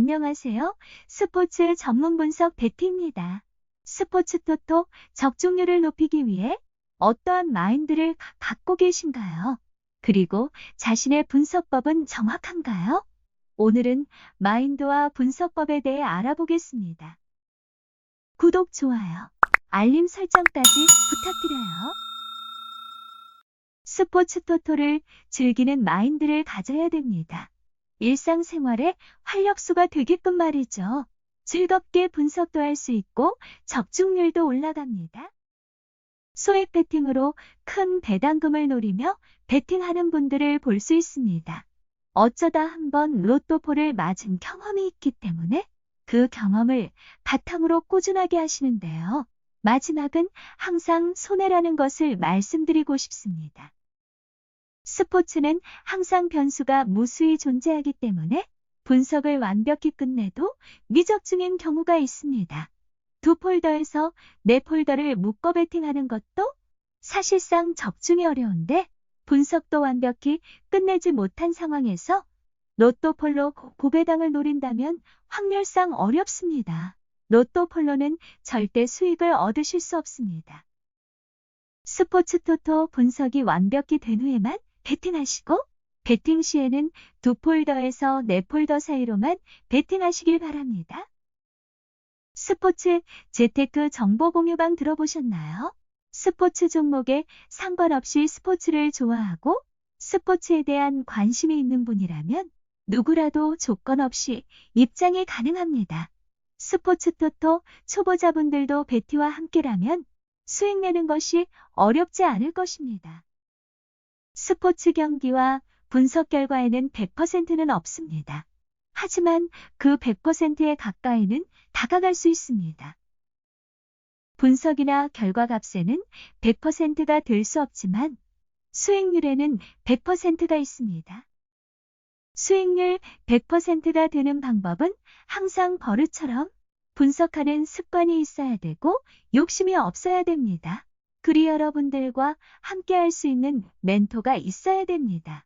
안녕하세요. 스포츠 전문 분석 베티입니다. 스포츠 토토 적중률을 높이기 위해 어떠한 마인드를 가- 갖고 계신가요? 그리고 자신의 분석법은 정확한가요? 오늘은 마인드와 분석법에 대해 알아보겠습니다. 구독, 좋아요, 알림 설정까지 부탁드려요. 스포츠 토토를 즐기는 마인드를 가져야 됩니다. 일상생활에 활력소가 되게끔 말이죠. 즐겁게 분석도 할 수 있고 적중률도 올라갑니다. 소액 베팅으로 큰 배당금을 노리며 베팅하는 분들을 볼 수 있습니다. 어쩌다 한번 로또포를 맞은 경험이 있기 때문에 그 경험을 바탕으로 꾸준하게 하시는데요. 마지막은 항상 손해라는 것을 말씀드리고 싶습니다. 스포츠는 항상 변수가 무수히 존재하기 때문에 분석을 완벽히 끝내도 미적 중인 경우가 있습니다. 두 폴더에서 네 폴더를 묶어 베팅하는 것도 사실상 적중이 어려운데 분석도 완벽히 끝내지 못한 상황에서 로또 폴로 고- 고배당을 노린다면 확률상 어렵습니다. 로또 폴로는 절대 수익을 얻으실 수 없습니다. 스포츠 토토 분석이 완벽히 된 후에만 베팅하시고 베팅 시에는 두 폴더에서 네 폴더 사이로만 베팅하시길 바랍니다. 스포츠 재테크 정보 공유방 들어보셨나요? 스포츠 종목에 상관없이 스포츠를 좋아하고 스포츠에 대한 관심이 있는 분이라면 누구라도 조건 없이 입장이 가능합니다. 스포츠 토토 초보자분들도 베티와 함께라면 수익 내는 것이 어렵지 않을 것입니다. 스포츠 경기와 분석 결과에는 100%는 없습니다. 하지만 그 100%에 가까이는 다가갈 수 있습니다. 분석이나 결과 값에는 100%가 될 수 없지만 수익률에는 100%가 있습니다. 수익률 100%가 되는 방법은 항상 버릇처럼 분석하는 습관이 있어야 되고 욕심이 없어야 됩니다. 그리 여러분들과 함께 할 수 있는 멘토가 있어야 됩니다.